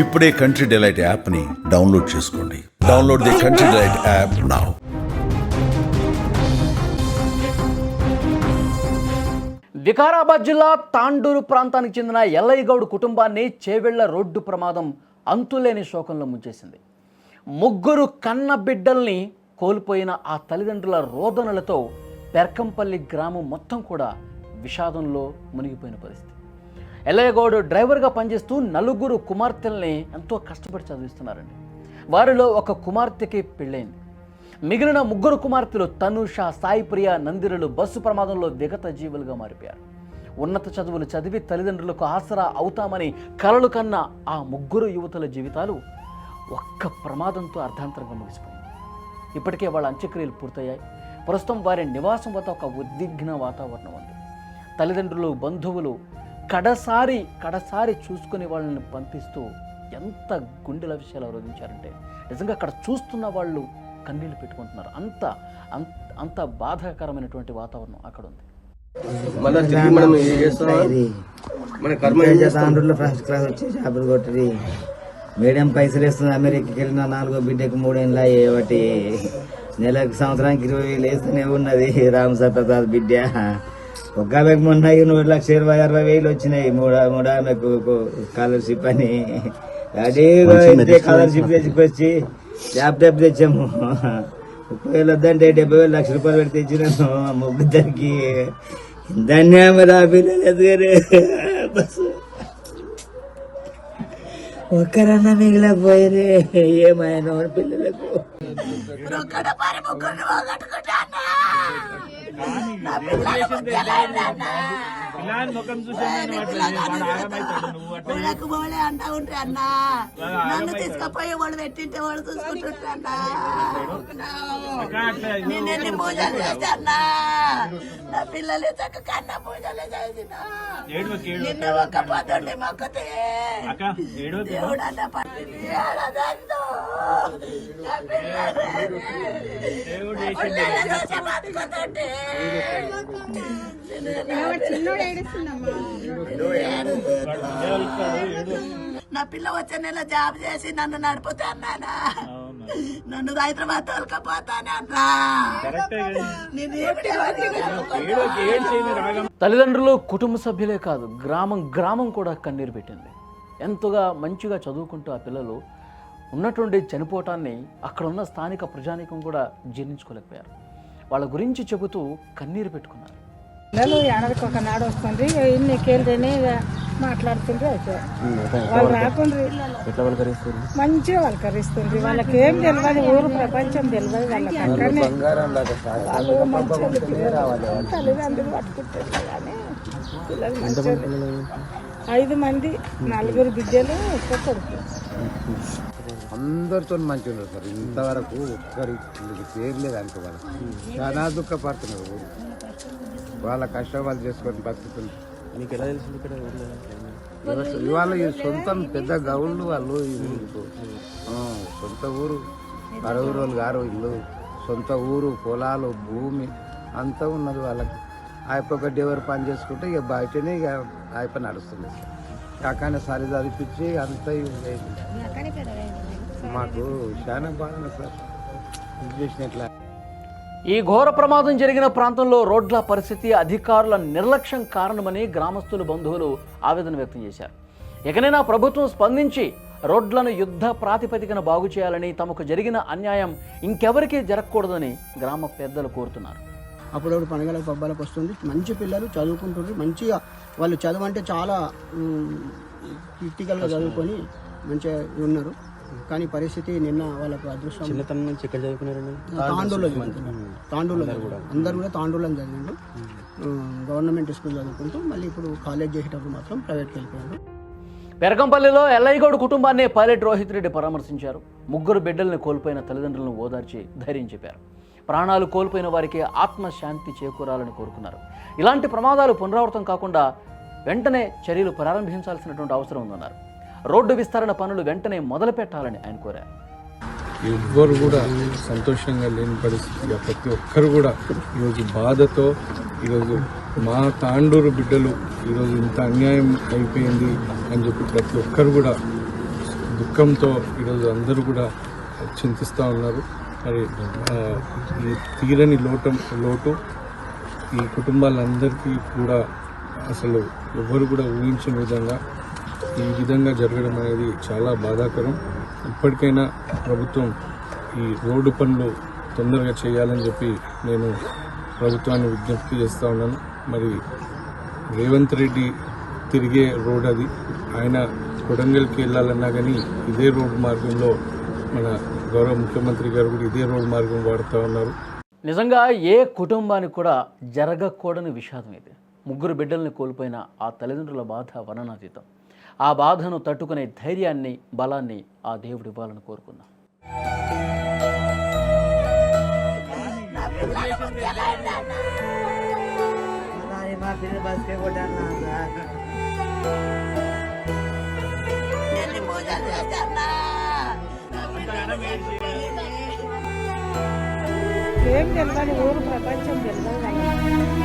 ఇప్పుడే country delight యాప్ని download చేసుకోండి. Download the Country Delight app now Vikarabad జిల్లా తాండూరు ప్రాంతానికి చెందిన ఎల్లయ్యగౌడ్ కుటుంబాన్ని చేవెళ్ళ రోడ్డు ప్రమాదం అంతులేని శోకంలో ముంచేసింది. ముగ్గురు కన్న బిడ్డల్ని కోల్పోయిన ఆ తల్లిదండ్రుల రోదనలతో పెర్కంపల్లి గ్రామం మొత్తం కూడా విషాదంలో మునిగిపోయిన పరిస్థితి. ఎల్లయ్యగౌడ్ డ్రైవర్గా పనిచేస్తూ నలుగురు కుమార్తెల్ని ఎంతో కష్టపడి చదివిస్తున్నారండి. వారిలో ఒక కుమార్తెకి పెళ్ళైంది. మిగిలిన ముగ్గురు కుమార్తెలు తనుష సాయిప్రియ నందిరులు బస్సు ప్రమాదంలో విగత జీవులుగా మారిపోయారు. ఉన్నత చదువులు చదివి తల్లిదండ్రులకు ఆసరా అవుతామని కలలు కన్న ఆ ముగ్గురు యువతుల జీవితాలు ఒక్క ప్రమాదంతో అర్ధాంతరంగా ముగిసిపోయింది ఇప్పటికే వాళ్ళ అంత్యక్రియలు పూర్తయ్యాయి. ప్రస్తుతం వారి నివాసం వద్ద ఒక ఉద్విగ్న వాతావరణం ఉంది. తల్లిదండ్రులు బంధువులు కడసారి కడసారి చూసుకుని వాళ్ళని పంపిస్తూ ఎంత గుండెల విషయాలు రోధించారంటే నిజంగా అక్కడ చూస్తున్న వాళ్ళు కన్నీళ్ళు పెట్టుకుంటున్నారు. అంత అంత అంత బాధాకరమైనటువంటి వాతావరణం అక్కడ ఉంది మళ్ళా తిరిగి మనం ఏం చేస్తాం మన కర్మ ఏం చేస్తాం తాండ్రులో ఫస్ట్ క్లాస్ వచ్చి చేపలు కొట్టది మీడియం పైసలు ఇస్తుంది అమెరికాకి వెళ్ళిన నాలుగో బిడ్డకు మూడేళ్ళ ఒకటి నెలకు సంవత్సరానికి ఇరవై వేలు వేస్తూనే ఉన్నది రామసప్రసాద్ బిడ్డ. ఒక ఆమెకు మొన్న నూరు లక్ష ఇరవై అరవై వేలు వచ్చినాయి. మూడు మూడు ఆమెకు స్కాలర్షిప్ అని. అదే స్కాలర్షిప్ తెచ్చుకొచ్చి ల్యాప్టాప్ తెచ్చాము. ముప్పై వేలు వద్దంటే డెబ్బై వేలు లక్ష రూపాయలు పెడితే ఇచ్చినాను. ఆ ముగ్గురికి ధన్యవాద పిల్లలు ఎదుగారు బస్సు. ఒక్కరన్నా మిగిలిపోయిరే ఏమైనా పిల్లలకు? ఊళ్ళకు పోలే అంటా ఉంటే అన్న. నన్ను తీసుకపోయి వాడు పెట్టింటే వాడు చూసుకుంటుంటే అన్న పూజలు చేస్తే అన్న? నా పిల్లలు చక్క కన్న పూజలు చేసిన. నిన్న ఒక్క పొద్దుండి మొక్కతే. నా పిల్ల వచ్చే నెల జాబ్ చేసి నన్ను నడుపుతా అన్నానా? నన్ను హైదరాబాద్ తోలుకపోతానే అన్నా. నేను ఏమిటి తల్లిదండ్రులు కుటుంబ సభ్యులే కాదు గ్రామం గ్రామం కూడా కన్నీరు పెట్టింది. ఎంతగా మంచిగా చదువుకుంటూ ఆ పిల్లలు ఉన్నటువంటి చనిపోవటాన్ని అక్కడ ఉన్న స్థానిక ప్రజానీకం కూడా జీర్ణించుకోలేకపోయారు. వాళ్ళ గురించి చెబుతూ కన్నీరు పెట్టుకున్నారు. పిల్లలు ఏడాదికి ఒక నాడు వస్తుంది ఇన్ని కేళ్ళని మాట్లాడుతుండ్రు అయిపోయారు వాళ్ళు రాకుండ్రి. మంచిగా వాళ్ళకరిస్తుంది వాళ్ళకి ఏం తెలియదు ఊరు ప్రపంచం తెలియదు వాళ్ళకి. అక్కడనే వాళ్ళు మంచిగా పిల్లలు తల్లిదండ్రులు పట్టుకుంటారు కానీ పిల్లలు మంచిగా ఐదు మంది నలుగురు బిడ్డలు ఒక్క కొడుకు. అందరితో మంచిగా ఉన్నారు సార్. ఇంతవరకు ఒక్కరి పేరు లేదు అనుకో వాళ్ళకి చాలా దుఃఖపడుతున్నారు ఊరు. వాళ్ళ కష్టం వాళ్ళు చేసుకొని బతుకుతుంది మీకు ఎలా తెలుసు ఇవాళ ఈ సొంతం పెద్ద గౌళ్ళు వాళ్ళు సొంత ఊరు. అరవై రోజులు గారు ఇల్లు. సొంత ఊరు పొలాలు భూమి అంతా ఉన్నది వాళ్ళకి. ఆయప్ప ఒక డెవర్ పని చేసుకుంటే ఇక బయటనే ఇక ఆయప్ప నడుస్తుంది. కాకానే సరి చదివించి అంతా మాకు చాలా బాగా సార్. చేసినట్లా ఈ ఘోర ప్రమాదం జరిగిన ప్రాంతంలో రోడ్ల పరిస్థితి అధికారుల నిర్లక్ష్యం కారణమని గ్రామస్తులు బంధువులు ఆవేదన వ్యక్తం చేశారు. ఇకనైనా ప్రభుత్వం స్పందించి రోడ్లను యుద్ధ ప్రాతిపదికన బాగు చేయాలని తమకు జరిగిన అన్యాయం ఇంకెవరికీ జరగకూడదని గ్రామ పెద్దలు కోరుతున్నారు. అప్పుడప్పుడు పండుగలకు పబ్బాలకు వస్తుంది. మంచి పిల్లలు చదువుకుంటుండ్రు. మంచిగా వాళ్ళు చదువు అంటే చాలా క్రిటికల్గా చదువుకొని మంచిగా ఉన్నారు. కానీ పరిస్థితి నిన్న వాళ్ళకు అదృష్టం చిన్నతనం నుంచి ఎక్కడ చదువుకున్నారండి? తాండూరులో చదువుకున్నారు. అందరూ కూడా. తాండూరులో చదివిండు గవర్నమెంట్ స్కూల్ చదువుకుంటూ మళ్ళీ ఇప్పుడు కాలేజ్ చేసేటప్పుడు మాత్రం ప్రైవేట్కి వెళ్ళిపోయారు. పెరకంపల్లిలో ఎల్లయ్యగౌడ్ కుటుంబాన్ని పైలట్ రోహిత్ రెడ్డి పరామర్శించారు. ముగ్గురు బిడ్డల్ని కోల్పోయిన తల్లిదండ్రులను ఓదార్చి ధైర్యం చెప్పారు. ప్రాణాలు కోల్పోయిన వారికి ఆత్మశాంతి చేకూరాలని కోరుకున్నారు. ఇలాంటి ప్రమాదాలు పునరావృతం కాకుండా వెంటనే చర్యలు ప్రారంభించాల్సినటువంటి అవసరం ఉందన్నారు. రోడ్డు విస్తరణ పనులు వెంటనే మొదలు పెట్టాలని ఆయన కోరారు. ఎవ్వరు కూడా సంతోషంగా లేని పరిస్థితిగా ప్రతి ఒక్కరు కూడా ఈరోజు బాధతో ఈరోజు మా తాండూరు బిడ్డలు ఈరోజు ఇంత అన్యాయం అయిపోయింది అని చెప్పి ప్రతి ఒక్కరు కూడా దుఃఖంతో ఈరోజు అందరూ కూడా చింతిస్తూ ఉన్నారు. మరి ఈ తీరని లోటం లోటు ఈ కుటుంబాలందరికీ కూడా అసలు ఎవ్వరు కూడా ఊహించిన విధంగా ఈ విధంగా జరగడం అనేది చాలా బాధాకరం. ఇప్పటికైనా ప్రభుత్వం ఈ రోడ్డు పనులు తొందరగా చేయాలని చెప్పి నేను ప్రభుత్వాన్ని విజ్ఞప్తి చేస్తూ ఉన్నాను. మరి రేవంత్ రెడ్డి తిరిగే రోడ్ అది. ఆయన కొడంగల్కి వెళ్ళాలన్నా కానీ ఇదే రోడ్డు మార్గంలో మన గౌరవ ముఖ్యమంత్రి గారు కూడా ఇదే రోడ్డు మార్గం వాడుతూ ఉన్నారు. నిజంగా ఏ కుటుంబానికి కూడా జరగకూడని విషాదం ఇది. ముగ్గురు బిడ్డల్ని కోల్పోయిన ఆ తల్లిదండ్రుల బాధ వర్ణనాతీతం ఆ బాధను తట్టుకునే ధైర్యాన్ని బలాన్ని ఆ దేవుడు ఇవ్వాలని కోరుకుందాం. మా పిల్లలు బస్కే కొట్టాను ఏం తెలియదు ఊరు ప్రపంచం తెలియదు